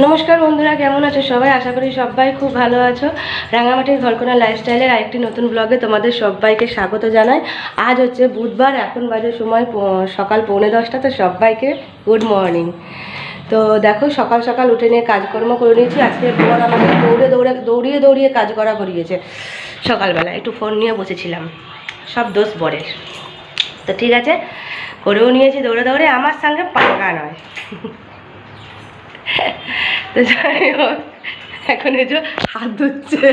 নমস্কার বন্ধুরা, কেমন আছো সবাই? আশা করি সবাই খুব ভালো আছো। রাঙামাটির ঘরকোনা লাইফস্টাইলের আরেকটি নতুন ব্লগে তোমাদের সবাইকে স্বাগত জানাই। আজ হচ্ছে বুধবার, এখন বাজে সময় সকাল পৌনে দশটা, তো সবাইকে গুড মর্নিং তো দেখো, সকাল সকাল উঠে নিয়ে কাজকর্ম করে নিয়েছি। আজকে বর আমাকে দৌড়ে দৌড়ে, দৌড়িয়ে দৌড়িয়ে কাজ করা করিয়েছে। সকালবেলা একটু ফোন নিয়ে বসেছিলাম। সব দোষ বরের। তো ঠিক আছে, করেও নিয়েছি দৌড়ে দৌড়ে, আমার সঙ্গে পাঙ্গা নয়। যাই হোক, এখন এই যে হাত ধুচ্ছে।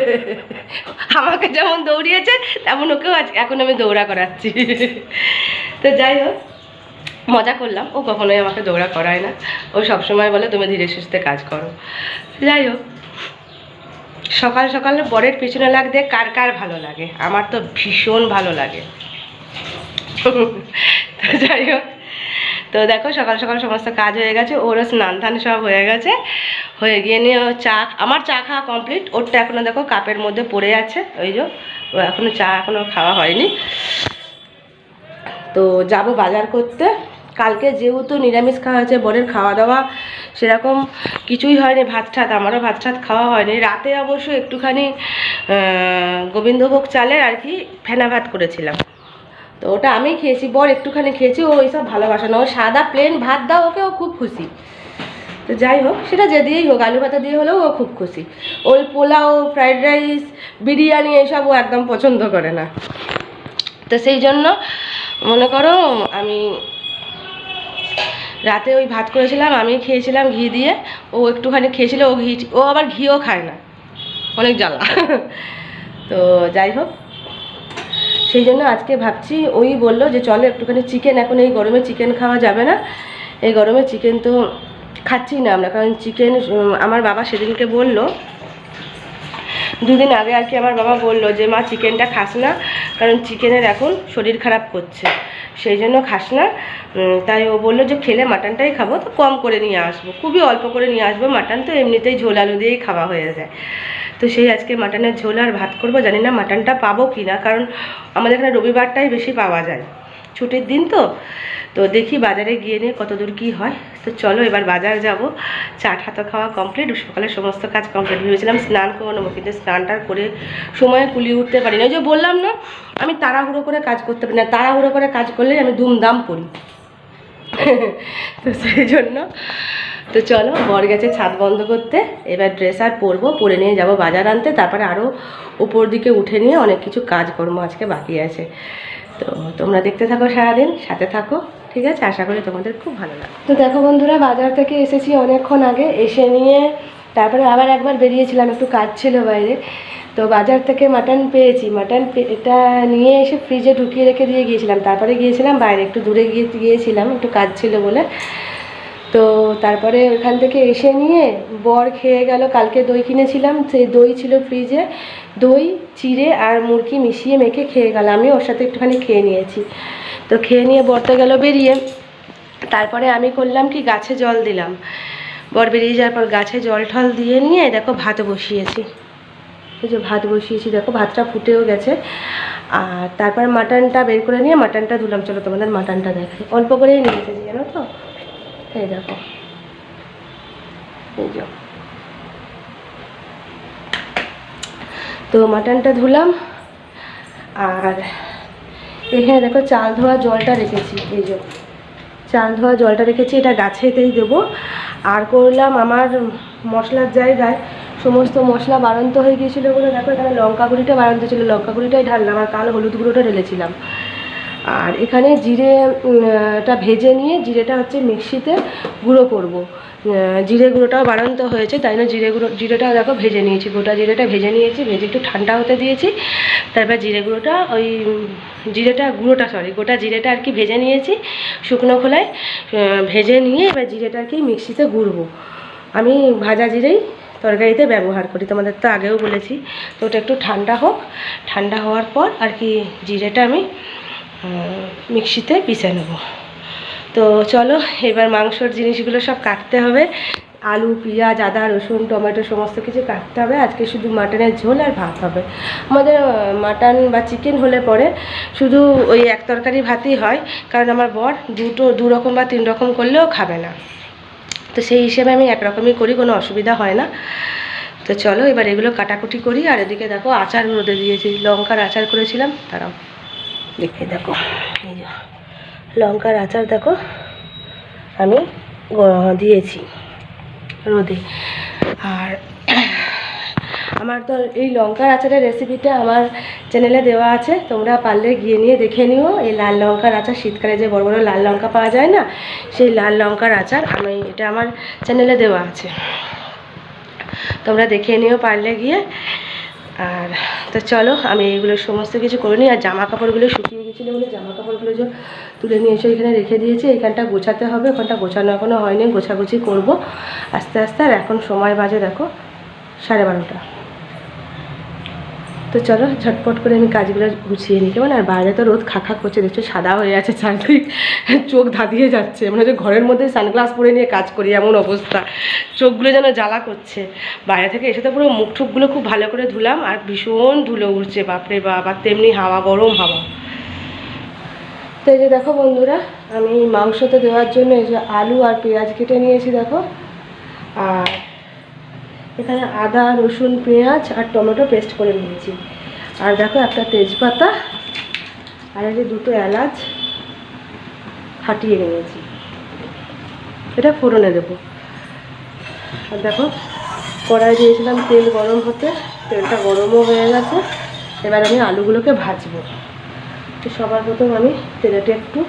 আমাকে যেমন দৌড়িয়েছে, তেমন ওকেও আজ এখন আমি দৌড়া করাচ্ছি। তো যাই হোক, মজা করলাম। ও কখনোই আমাকে দৌড়া করায় না। ও সবসময় বলে, তুমি ধীরে সুস্থে কাজ করো। যাই হোক, সকাল সকাল বরের পিছনে লাগতে কার কার ভালো লাগে? আমার তো ভীষণ ভালো লাগে। যাই হোক তো দেখো সকাল সকাল সমস্ত কাজ হয়ে গেছে, ওরও স্নান ধান সব হয়ে গেছে। হয়ে গিয়ে নিয়ে চা, আমার চা খাওয়া কমপ্লিট ওরটা এখনও দেখো কাপের মধ্যে পড়ে আছে, ওই যে এখনও চা এখনও খাওয়া হয়নি। তো যাব বাজার করতে। কালকে যেহেতু নিরামিষ খাওয়া হয়েছে, বরের খাওয়া দাওয়া, সেরকম কিছুই হয়নি, ভাত ঠাত আমারও ভাত ঠাত খাওয়া হয়নি। রাতে অবশ্য একটুখানি গোবিন্দভোগ চালের আর কি ফেনা ভাত করেছিলাম। তো ওটা আমি খেয়েছি, বর একটুখানি খেয়েছি, ও এইসব ভালোবাসে না। ও সাদা প্লেন ভাত দাও, ওকে ও খুব খুশি। তো যাই হোক, সেটা যে দিয়েই হোক, আলু ভাতা দিয়ে হলেও ও খুব খুশি। ওই পোলাও ফ্রাইড রাইস বিরিয়ানি, এইসব ও একদম পছন্দ করে না। তো সেই জন্য মনে করো আমি রাতে ওই ভাত করেছিলাম, আমি খেয়েছিলাম ঘি দিয়ে, ও একটুখানি খেয়েছিল, ও ঘি, ও আবার ঘিও খায় না। অনেক জ্বালা। তো যাই হোক সেই জন্য আজকে ভাবছি, ওই বলল যে চলো একটুখানি চিকেন এখন এই গরমে চিকেন খাওয়া যাবে না। এই গরমে চিকেন তো খাচ্ছি না আমরা, কারণ চিকেন আমার বাবা সেদিনকে বলল, দুদিন আগে আর কি আমার বাবা বলল যে, মা চিকেনটা খাস না, কারণ চিকেনের এখন শরীর খারাপ করছে, সেই জন্য খাস না। তাই ও বলল যে, খেলে মাটনটাই খাব, তো কম করে নিয়ে আসব। খুবই অল্প করে নিয়ে আসব, মাটন তো এমনিতেই ঝোল আলু দিয়েই খাওয়া হয়ে যায়। তো সেই আজকে মাটনের ঝোল আর ভাত করব, জানি না মাটনটা পাবো কি না কারণ আমাদের এখানে রবিবারটাই বেশি পাওয়া যায়। ছুটির দিন তো তো দেখি বাজারে গিয়ে নিয়ে কত দূর কী হয়। তো চলো এবার বাজার যাব। চা টা খাওয়া কমপ্লিট সকালে সমস্ত কাজ কমপ্লিট ভেবেছিলাম স্নান করে নেব কিন্তু স্নানটা করে সময়ে কুলিয়ে উঠতে পারি না। ওই যে বললাম না, আমি তাড়াহুড়ো করে কাজ করতে পারি না, তাড়াহুড়ো করে কাজ করলে আমি দুমদাম করি। তো সেই জন্য তো চলো, বর গেছে ছাদ বন্ধ করতে। এবার ড্রেস আর পরবো, পরে নিয়ে যাব বাজার আনতে। তারপরে আরও উপর দিকে উঠে নিয়ে অনেক কিছু কাজকর্ম আজকে বাকি আছে। তো তোমরা দেখতে থাকো সারাদিন, সাথে থাকো, ঠিক আছে? আশা করি তোমাদের খুব ভালো লাগবে। তো দেখো বন্ধুরা, বাজার থেকে এসেছি অনেকক্ষণ আগে, এসে নিয়ে তারপরে আবার একবার বেরিয়েছিলাম, একটু কাজ ছিল বাইরে। তো বাজার থেকে মাটন পেয়েছি। মাটন এটা নিয়ে এসে ফ্রিজে ঢুকিয়ে রেখে দিয়ে গিয়েছিলাম। তারপরে গিয়েছিলাম, বাইরে একটু দূরে গিয়ে গিয়েছিলাম, একটু কাজ ছিল বলে। তো তারপরে ওখান থেকে এসে নিয়ে বর খেয়ে গেল। কালকে দই কিনেছিলাম, সেই দই ছিল ফ্রিজে দই, চিড়ে আর মুরগি মিশিয়ে মেখে খেয়ে গেল। আমি ওর সাথে একটুখানি খেয়ে নিয়েছি। তো খেয়ে নিয়ে বরতে গেল বেরিয়ে। তারপরে আমি করলাম কি, গাছে জল দিলাম। বর বেরিয়ে যাওয়ার পর গাছে জল ঠল দিয়ে নিয়ে দেখো ভাত বসিয়েছি। এই যে ভাত বসিয়েছি, দেখো ভাতটা ফুটেও গেছে। আর তারপর মাটনটা বের করে নিয়ে মাটনটা ধুলাম। চলো তোমাদের মাটনটা দেখে অল্প করেই নিয়ে এসেছি, জানো তো? এই দেখো। এই যে। তো মাটনটা ধুলাম, আর এখানে দেখো, চাল ধোয়া জলটা রেখেছি, এই যে। চাল ধোয়া জলটা রেখেছি, এটা গাছেতেই দেবো। আর করলাম আমার মশলার জায়গায় সমস্ত মশলা বাড়ন্ত হয়ে গিয়েছিল বলে দেখো, এখানে লঙ্কা গুঁড়িটা বাড়ন্ত ছিল, লঙ্কা গুঁড়িটাই ঢাললাম, আর কাল হলুদ গুঁড়োটা ঢেলেছিলাম। আর এখানে জিরেটা ভেজে নিয়ে জিরেটা হচ্ছে মিক্সিতে গুঁড়ো করব। জিরে গুঁড়োটাও বাড়ন্ত হয়েছে, তাই না জিরে গুঁড়ো, জিরেটা দেখো ভেজে নিয়েছি, গোটা জিরেটা ভেজে নিয়েছি, ভেজে একটু ঠান্ডা হতে দিয়েছি। তারপর জিরে গুঁড়োটা ওই, জিরেটা গুঁড়োটা সরি গোটা জিরেটা আর কি ভেজে নিয়েছি শুকনো খোলায়। ভেজে নিয়ে এবার জিরেটা আর কি মিক্সিতে গুঁড়বো। আমি ভাজা জিরেই তরকারিতে ব্যবহার করি, তোমাদের তো আগেও বলেছি। তো ওটা একটু ঠান্ডা হোক, ঠান্ডা হওয়ার পর আর কি জিরেটা আমি মিক্সিতে পিষে নেব। তো চলো, এবার মাংসর জিনিসগুলো সব কাটতে হবে। আলু, পেঁয়াজ, আদা, রসুন, টমেটো সমস্ত কিছু কাটতে হবে। আজকে শুধু মাটনের ঝোল আর ভাত হবে। আমাদের মাটন বা চিকেন হলে পরে শুধু ওই এক তরকারি ভাতই হয়। কারণ আমার বর দুটো, দু রকম বা তিন রকম করলেও খাবে না। তো সেই হিসেবে আমি একরকমই করি, কোনো অসুবিধা হয় না। তো চলো, এবার এগুলো কাটাকুটি করি। আর এদিকে দেখো, আচার রোদে দিয়েছি। লঙ্কার আচার করেছিলাম তারাও দেখে দেখো। লঙ্কার আচার দেখো, আমি দিয়েছি রোদে। আর আমার তো এই লঙ্কার আচারের রেসিপিটা আমার চ্যানেলে দেওয়া আছে, তোমরা পারলে গিয়ে নিয়ে দেখে নিও। এই লাল লঙ্কার আচার, শীতকালে যে বড় বড় লাল লঙ্কা পাওয়া যায় না, সেই লাল লঙ্কার আচার আমি, এটা আমার চ্যানেলে দেওয়া আছে। তোমরা দেখে নিও, পারলে গিয়ে। আর, তো চলো, আমি এইগুলো সমস্ত কিছু করে নিই, আর জামা কাপড়গুলো শুকিয়ে গেছিল বলে জামা কাপড়গুলো যে তুলে নিয়ে এসে, এখানে রেখে দিয়েছি, এখানটা গোছাতে হবে, ওখানটা গোছানো এখনও হয়নি, গোছাগুছি করব আস্তে আস্তে, আর এখন সময় বাজে দেখো, সাড়ে বারোটা। তো চলো ঝটপট করে আমি কাজগুলো গুছিয়ে নিই। কেমন? আর বাইরে তো রোদ খাখা করছে, দেখছ? সাদা হয়ে আছে চারদিক চোখ ধাঁধিয়ে যাচ্ছে। মানে হচ্ছে ঘরের মধ্যে সানগ্লাস পরে নিয়ে কাজ করি, এমন অবস্থা। চোখগুলো যেন জ্বালা করছে। বাইরে থেকে এসে তো পুরো মুখ টুকগুলো খুব ভালো করে ধুলাম, আর ভীষণ ধুলো উঠছে বাপরে বাপ! তেমনি হাওয়া, গরম হাওয়া। তো এই যে দেখো বন্ধুরা, আমি মাংসতে দেওয়ার জন্য এই যে আলু আর পেঁয়াজ কেটে নিয়েছি, দেখো। আর এখানে আদা, রসুন, পেঁয়াজ আর টমেটো পেস্ট করে নিয়েছি। আর দেখো একটা তেজপাতা আর এই দুটো এলাচ ফাটিয়ে নিয়েছি। এটা ফোড়নে দেবো। আর দেখো, কড়াই দিয়েছিলাম তেল গরম হতে, তেলটা গরমও হয়ে গেছে। এবার আমি আলুগুলোকে ভাজবো। তো সবার প্রথম আমি তেলেটা একটু,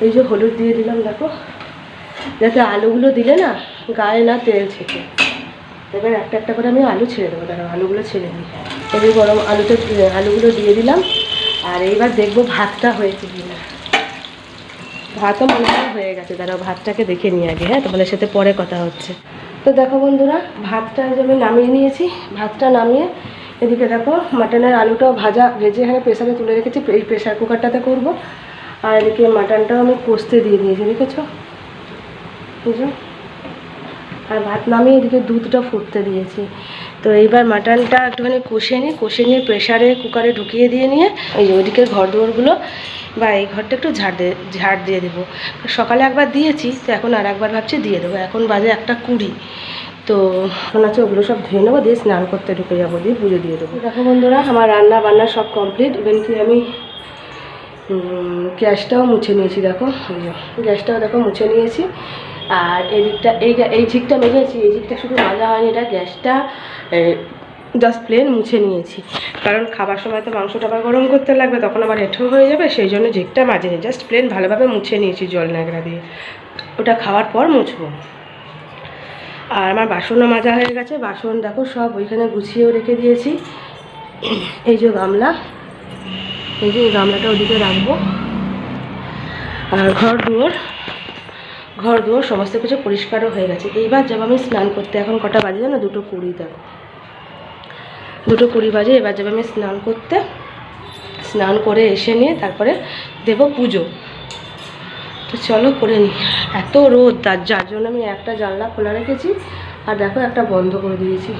এই যে হলুদ দিয়ে দিলাম, দেখো। যাতে আলুগুলো দিলে না, গায়ে না তেল ছেঁকে। এবার একটা একটা করে আমি আলু ছেড়ে দেবো দাঁড়াও আলুগুলো ছেড়ে দিই। এবার গরম আলুটা আলুগুলো দিয়ে দিলাম, আর এইবার দেখব ভাতটা হয়েছে কি না ভাতও মনে হয় হয়ে গেছে দাঁড়াও ভাতটাকে দেখে নিয়ে আগে হ্যাঁ তোমাদের সাথে পরে কথা হচ্ছে। তো দেখো বন্ধুরা, ভাতটা যে আমি নামিয়ে নিয়েছি, ভাতটা নামিয়ে এদিকে দেখো, মাটনের আলুটাও ভাজা, ভেজে এখানে প্রেসারে তুলে রেখেছি, এই প্রেসার কুকারটাতে করব। আর এদিকে মাটনটাও আমি কষতে দিয়ে দিয়েছি, দেখেছ? বুঝো আর ভাত নামিয়ে এদিকে দুধটা ফুটতে দিয়েছি। তো এইবার মাটনটা একটুখানি কষে নিই কষে নিয়ে প্রেশারে কুকারে ঢুকিয়ে দিয়ে নিয়ে এই যে ওইদিকে ঘর দুয়ারগুলো বা এই ঘরটা একটু ঝাড় দিয়ে ঝাড় দিয়ে দেবো। সকালে একবার দিয়েছি, তো এখন আর একবার ভাবছি দিয়ে দেবো। এখন বাজে একটা কুড়ি। তো মনে আছে ওগুলো সব ধুয়ে নেব, দিয়ে স্নান করতে ঢুকে যাব, দিয়ে পুজো দিয়ে দেবো। দেখো বন্ধুরা, আমার রান্না বান্না সব কমপ্লিট ইভেন কি আমি গ্যাসটাও মুছে নিয়েছি, দেখো। গ্যাসটাও দেখো মুছে নিয়েছি। আর এই দিকটা, এই এই ঝিকটা মেজেছি এই ঝিকটা শুধু মাজা হয়নি, এটা গ্যাসটা জাস্ট প্লেন মুছে নিয়েছি। কারণ খাবার সময় তো মাংসটা আবার গরম করতে লাগবে, তখন আবার এঁঠো হয়ে যাবে, সেই জন্য ঝিকটা মাজিনি জাস্ট প্লেন ভালোভাবে মুছে নিয়েছি জল ন্যাকড়া দিয়ে। ওটা খাওয়ার পর মুছবো। আর আমার বাসনও মাজা হয়ে গেছে, বাসন দেখো সব ওইখানে গুছিয়েও রেখে দিয়েছি। এই যে গামলা, এই যে গামলাটা ওদিকে রাখব। আর ঘর দুয়ার ঘর দুয়ার সমস্ত কিছু পরিষ্কারও হয়ে গেছে। এইবার যাব আমি স্নান করতে। এখন কটা বাজে জানো? দুটো কুড়ি দেখো। দুটো কুড়ি বাজে, এবার যাব আমি স্নান করতে। স্নান করে এসে নিয়ে তারপরে দেবো পুজো। তো চলো করে নিই এত রোদ, তার যার জন্য আমি একটা জানলা খোলা রেখেছি আর দেখো একটা বন্ধ করে দিয়েছি।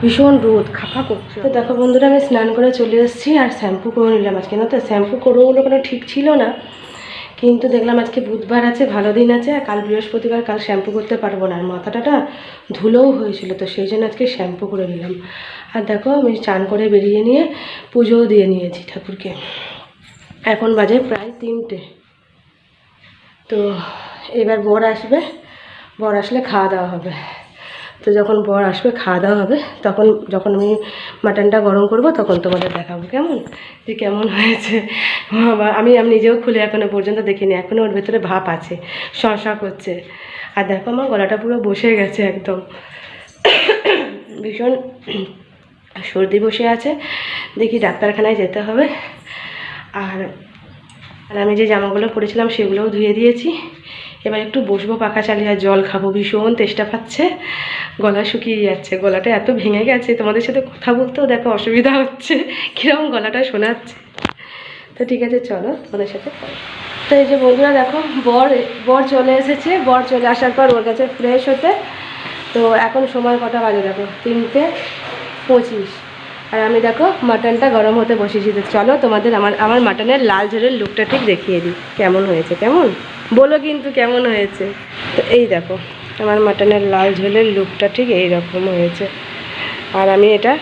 ভীষণ রোদ খাপা করছে। তো দেখো বন্ধুরা, আমি স্নান করে চলে এসেছি আর শ্যাম্পু করে নিলাম আজকে। না তো শ্যাম্পু করব কোনো ঠিক ছিল না। কিন্তু দেখলাম আজকে বুধবার আছে, ভালো দিন আছে, আর কাল বৃহস্পতিবার কাল শ্যাম্পু করতে পারব না। আর মাথাটা ধুলোও হয়েছিল, তো সেই জন্য আজকে শ্যাম্পু করে নিলাম। আর দেখো, আমি চান করে বেরিয়ে নিয়ে পুজোও দিয়ে নিয়েছি ঠাকুরকে। এখন বাজে প্রায় তিনটে। তো এবার বর আসবে, বর আসলে খাওয়া দাওয়া হবে। তো যখন বর আসবে, খাওয়া দাওয়া হবে, তখন যখন আমি মাটনটা গরম করব, তখন তোমাদের দেখাবো, কেমন? যে কেমন হয়েছে। বাবা, আমি আমি নিজেও খুলে এখনও পর্যন্ত দেখিনি এখনও ওর ভেতরে ভাপ আছে, শশা করছে। আর দেখো আমার গলাটা পুরো বসে গেছে একদম। ভীষণ সর্দি বসে আছে। দেখি ডাক্তারখানায় যেতে হবে। আর আর আমি যে জামাগুলো পরেছিলাম, সেগুলোও ধুয়ে দিয়েছি। এবার একটু বসবো, পাখা চালিয়ে আর জল খাব, ভীষণ তেষ্টা পাচ্ছে। গলা শুকিয়ে যাচ্ছে, গলাটা এত ভেঙে গেছে, তোমাদের সাথে কথা বলতেও দেখো অসুবিধা হচ্ছে কীরকম গলাটা শোনাচ্ছে। তো ঠিক আছে, চলো তোমাদের সাথে তো এই যে বন্ধুরা দেখো, বর বর চলে এসেছে, বর চলে আসার পর ওর কাছে ফ্রেশ হতে। তো এখন সময় কটা বাজে দেখো? তিনটে পঁচিশ। আর আমি দেখো মাটনটা গরম হতে বসেছি তো চলো তোমাদের আমার আমার মাটনের লাল ঝোলের লুকটা ঠিক দেখিয়ে দিই। কেমন হয়েছে, কেমন? বলো কিন্তু কেমন হয়েছে? তো এই দেখো, আমার মাটনের লাল ঝোলের লুকটা ঠিক এই রকম হয়েছে। আর আমি এটা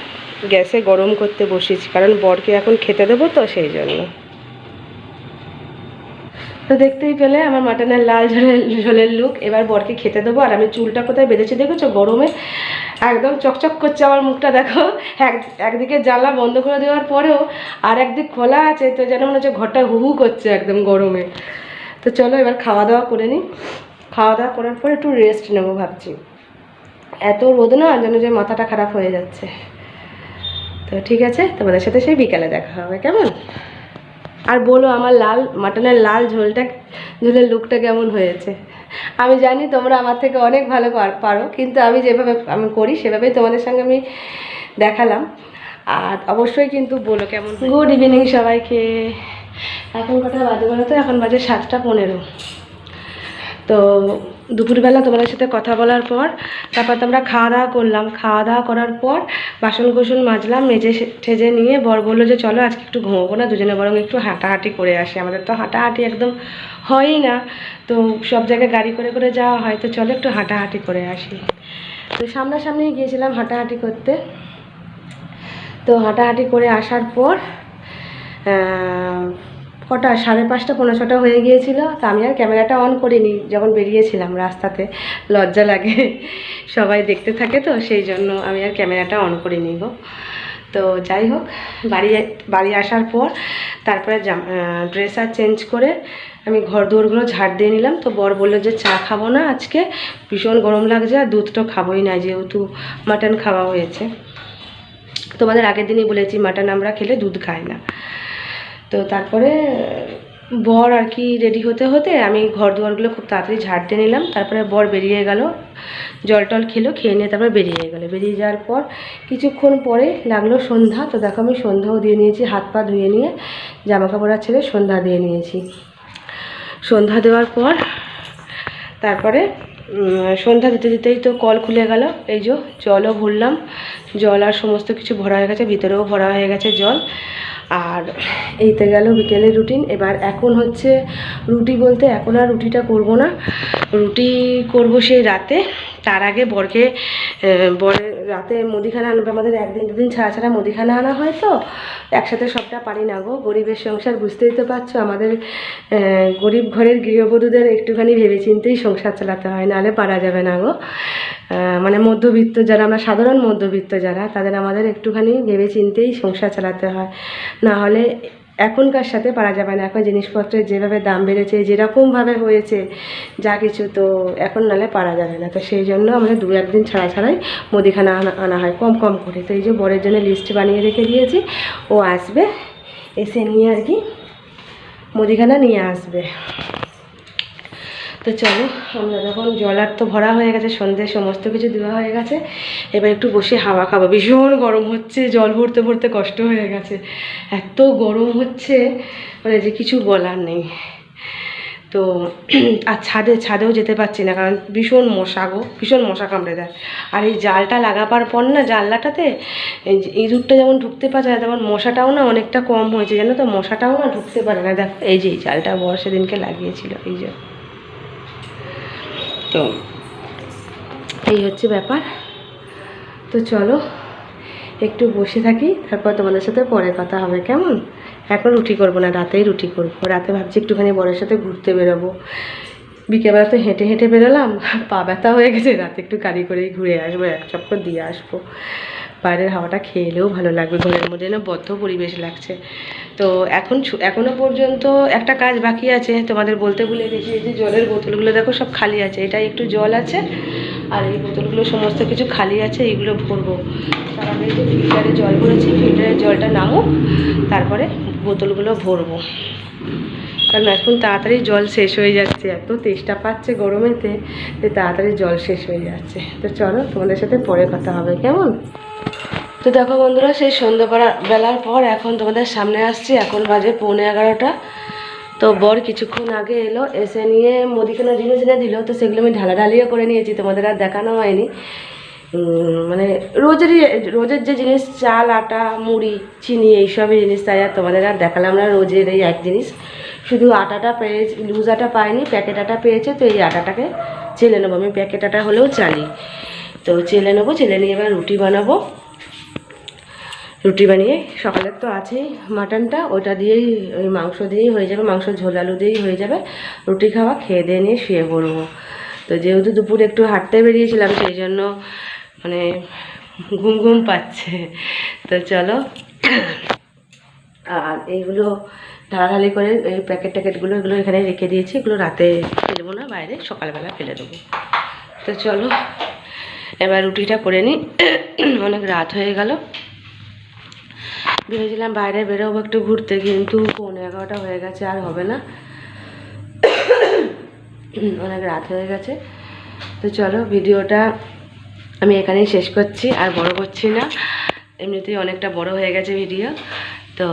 গ্যাসে গরম করতে বসেছি কারণ বরকে এখন খেতে দেবো তো সেই জন্য। তো দেখতেই পেলে আমার মাটনের লাল ঝোলের ঝোলের লুক এবার বরকে খেতে দেবো। আর আমি চুলটা কোথায় বেঁধেছি দেখেছ? গরমে একদম চকচক করছে আমার মুখটা, দেখো। এক, একদিকে জ্বালা বন্ধ করে দেওয়ার পরেও আর একদিক খোলা আছে, তো যেন মনে হচ্ছে ঘরটা হু হু করছে একদম গরমে। তো চলো এবার খাওয়া দাওয়া করে নিই। খাওয়া দাওয়া করার পর একটু রেস্ট নেব ভাবছি। এত রোদ না, যেন যে মাথাটা খারাপ হয়ে যাচ্ছে। তো ঠিক আছে, তোমাদের সাথে সেই বিকালে দেখা হবে, কেমন? আর বলো আমার লাল, মাটনের লাল ঝোলটা, ঝোলের লুকটা কেমন হয়েছে? আমি জানি তোমরা আমার থেকে অনেক ভালো পার- কিন্তু আমি যেভাবে আমি করি, সেভাবেই তোমাদের সঙ্গে আমি দেখালাম। আর অবশ্যই কিন্তু বলো কেমন গুড ইভিনিং সবাইকে। এখন কথা বাজে বলো তো, এখন বাজে সাতটা পনেরো। তো দুপুরবেলা তোমাদের সাথে কথা বলার পর, তারপর তো আমরা খাওয়া দাওয়া করলাম। খাওয়া দাওয়া করার পর বাসন কোসন মাজলাম, মেজে ঠেজে নিয়ে বর বলল যে, চলো আজকে একটু ঘুমোবো না। দুজনে বরং একটু হাঁটাহাঁটি করে আসি। আমাদের তো হাঁটাহাঁটি একদম হয়ই না। তো সব জায়গায় গাড়ি করে করে যাওয়া হয়। তো চলো একটু হাঁটাহাঁটি করে আসি। তো সামনাসামনি গিয়েছিলাম হাঁটাহাঁটি করতে। তো হাঁটাহাঁটি করে আসার পর কটা সাড়ে পাঁচটা পনেরো ছটা হয়ে গিয়েছিল। তা আমি আর ক্যামেরাটা অন করিনি, যখন বেরিয়েছিলাম রাস্তাতে। লজ্জা লাগে, সবাই দেখতে থাকে তো, সেই জন্য আমি আর ক্যামেরাটা অন করে গো। তো যাই হোক, বাড়ি বাড়ি আসার পর তারপরে ড্রেস আর চেঞ্জ করে আমি ঘর দৌড়গুলো ঝাড় দিয়ে নিলাম। তো বর বলল যে, চা খাব না আজকে, ভীষণ গরম লাগছে, আর দুধ তো খাবোই না, যেহেতু মাটন খাওয়া হয়েছে। তোমাদের আগের দিনই বলেছি মাটন আমরা খেলে দুধ খাই না। তো তারপরে বর আর কি রেডি হতে হতে আমি ঘর দুয়ারগুলো খুব তাড়াতাড়ি ঝাড় দিয়ে নিলাম। তারপরে বর বেরিয়ে গেল, জল টল খেলো, খেয়ে নিয়ে তারপরে বেরিয়ে গেলো। বেরিয়ে যাওয়ার পর কিছুক্ষণ পরে লাগল সন্ধ্যা। তো দেখো আমি সন্ধ্যাও দিয়ে নিয়েছি, হাত পা ধুয়ে নিয়ে জামা কাপড় আর ছেড়ে সন্ধ্যা দিয়ে নিয়েছি। সন্ধ্যা দেওয়ার পর তারপরে সন্ধ্যা দিতে দিতেই তো কল খুলে গেল। এই যে জলও ভরলাম। জল আর সমস্ত কিছু ভরা হয়ে গেছে, ভিতরেও ভরা হয়ে গেছে জল। আর এইতে গেল বিকেলের রুটিন। এবার এখন হচ্ছে রুটি বলতে এখন আর রুটিটা করব না। রুটি করব সেই রাতে। তার আগে বরকে বরের রাতে মুদিখানা আনবে। আমাদের একদিন দুদিন ছাড়া ছাড়া মুদিখানা আনা হয় তো। একসাথে সবটা পারি না গো। গরিবের সংসার, বুঝতেই তো পারছ। আমাদের গরিব ঘরের গৃহবধূদের একটুখানি ভেবেচিন্তেই সংসার চালাতে হয়, নাহলে পারা যাবে না গো। মানে মধ্যবিত্ত যারা, আমরা সাধারণ মধ্যবিত্ত যারা, তাদের আমাদের একটুখানি ভেবেচিন্তেই সংসার চালাতে হয়। না হলে এখনকার সাথে পারা যাবে না। এখন জিনিসপত্রের যেভাবে দাম বেড়েছে যেরকমভাবে হয়েছে, যা কিছু তো এখন নালে পারা যাবে না। তো সেই জন্য আমরা দু একদিন ছাড়া ছাড়াই মুদিখানা আনা আনা হয় কম কম করে। তো এই যে বরের জন্য লিস্ট বানিয়ে রেখে দিয়েছি, ও আসবে, এসে নিয়ে আর কি মুদিখানা নিয়ে আসবে। তো চলো, আমরা যখন জলার তো ভরা হয়ে গেছে, সন্ধ্যে সমস্ত কিছু দেওয়া হয়ে গেছে, এবার একটু বসে হাওয়া খাব। ভীষণ গরম হচ্ছে, জল ভরতে ভরতে কষ্ট হয়ে গেছে। এত গরম হচ্ছে মানে যে কিছু বলার নেই। তো, আর ছাদে, ছাদেও যেতে পারছি না, কারণ ভীষণ মশা গো, ভীষণ মশা কামড়ে দেয়। আর এই জালটা লাগাবার পর না, জানলাটাতে ইঁদুরটা যেমন ঢুকতে পারছে না তেমন মশাটাও না অনেকটা কম হয়েছে, জানো তো? মশাটাও না ঢুকতে পারে না। দেখো, এই যে এই জালটা বর্ষা দিনকে লাগিয়েছিল, এই যে। তো এই হচ্ছে ব্যাপার। তো চলো, একটু বসে থাকি, তারপর তোমাদের সাথে পরে কথা হবে, কেমন? এখন রুটি করব না, রাতেই রুটি করব। রাতে ভাবছি একটুখানি বরের সাথে ঘুরতে বেরোবো। বিকেলবেলা তো হেঁটে হেঁটে বেরোলাম, পা ব্যথা হয়ে গেছে, রাতে একটু গাড়ি করেই ঘুরে আসব, এক চক্কর দিয়ে আসব। বাইরের হাওয়াটা খেয়ে এলেও ভালো লাগবে, ঘরের মধ্যে না বদ্ধ পরিবেশ লাগছে। তো এখন ছু- এখনও পর্যন্ত একটা কাজ বাকি আছে, তোমাদের বলতে ভুলে গেছি যে জলের বোতলগুলো দেখো সব খালি আছে এটাই একটু জল আছে, আর এই বোতলগুলো সমস্ত কিছু খালি আছে, এইগুলো ভরবো। তার আগে যে ফিল্টারে জল ভরেছি ফিল্টারের জলটা নামুক, তারপরে বোতলগুলো ভরবো। কারণ এখন তাড়াতাড়ি জল শেষ হয়ে যাচ্ছে, এত তেষ্টা পাচ্ছে গরমেতে যে তাড়াতাড়ি জল শেষ হয়ে যাচ্ছে। তো চলো তোমাদের সাথে পরে কথা হবে, কেমন? তো দেখো বন্ধুরা, সেই সন্ধ্যেবেলা বেলার পর এখন তোমাদের সামনে আসছি। এখন বাজে পৌনে এগারোটা। তো বর কিছুক্ষণ আগে এলো, এসে নিয়ে মুদিখানা জিনিস এনে দিল। তো সেগুলো আমি ঢালাঢালিও করে নিয়েছি, তোমাদের আর দেখানো হয়নি। মানে রোজেরই রোজের যে জিনিস, চাল, আটা, মুড়ি, চিনি, এইসবই জিনিস, তাই আর তোমাদের আর দেখালাম না রোজের এই এক জিনিস। শুধু আটাটা পেয়েছে, লুজ আটা পায়নি প্যাকেট আটা পেয়েছে। তো এই আটাটাকে চেলে নেব। আমি প্যাকেট আটা হলেও চালি। তো চেলে নেব, চেলে নিয়ে এবার রুটি বানাবো। রুটি বানিয়ে সকালের তো আছেই মাটনটা, ওটা দিয়েই, ওই মাংস দিয়েই হয়ে যাবে, মাংস ঝোল আলু দিয়েই হয়ে যাবে। রুটি খাওয়া, খেয়ে দিয়ে নিয়ে শুয়ে পড়ব। তো যেহেতু দুপুরে একটু হাঁটতে বেরিয়েছিলাম, সেই জন্য মানে ঘুম ঘুম পাচ্ছে। তো চলো, আর এইগুলো ঢালাঢালি করে এই প্যাকেট ট্যাকেটগুলো এগুলো এখানে রেখে দিয়েছি, এগুলো রাতে ফেলব না, বাইরে সকালবেলা ফেলে দেবো। তো চলো এবার রুটিটা করে নিই। অনেক রাত হয়ে গেল। ভেবেছিলাম বাইরে বেরোবো একটু ঘুরতে, কিন্তু পৌনে এগারোটা হয়ে গেছে, আর হবে না। অনেক রাত হয়ে গেছে। তো চলো, ভিডিওটা আমি এখানেই শেষ করছি, আর বড় করছি না। এমনিতেই অনেকটা বড় হয়ে গেছে ভিডিও। তো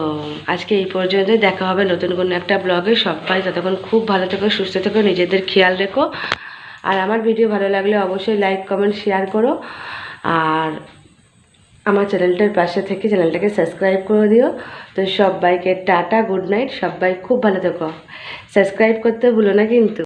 আজকে এই পর্যন্তই, দেখা হবে নতুন কোনো একটা ব্লগে। সবাই ততক্ষণ খুব ভালো থেকো, সুস্থ থেকো, নিজেদের খেয়াল রেখো। আর আমার ভিডিও ভালো লাগলে অবশ্যই লাইক কমেন্ট শেয়ার করো। আর আমার চ্যানেলটার পাশে থেকে চ্যানেলটাকে সাবস্ক্রাইব করে দিও। তো সবাইকে টাটা গুড নাইট সবাই খুব ভালো থেকো। সাবস্ক্রাইব করতে ভুলো না কিন্তু।